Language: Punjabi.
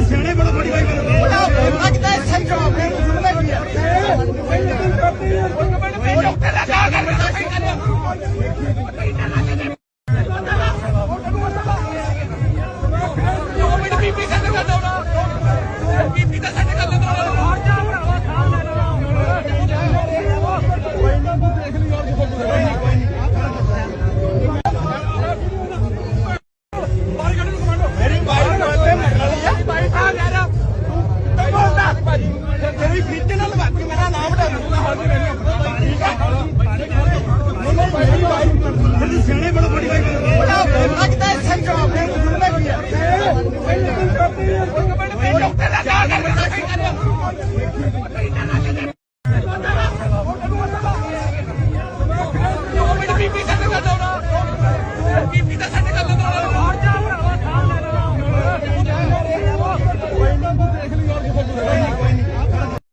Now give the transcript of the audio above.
ਸਿਆਣੇ ਬੜਾ ਬੜੀ ਬਾਈ ¡Quítate!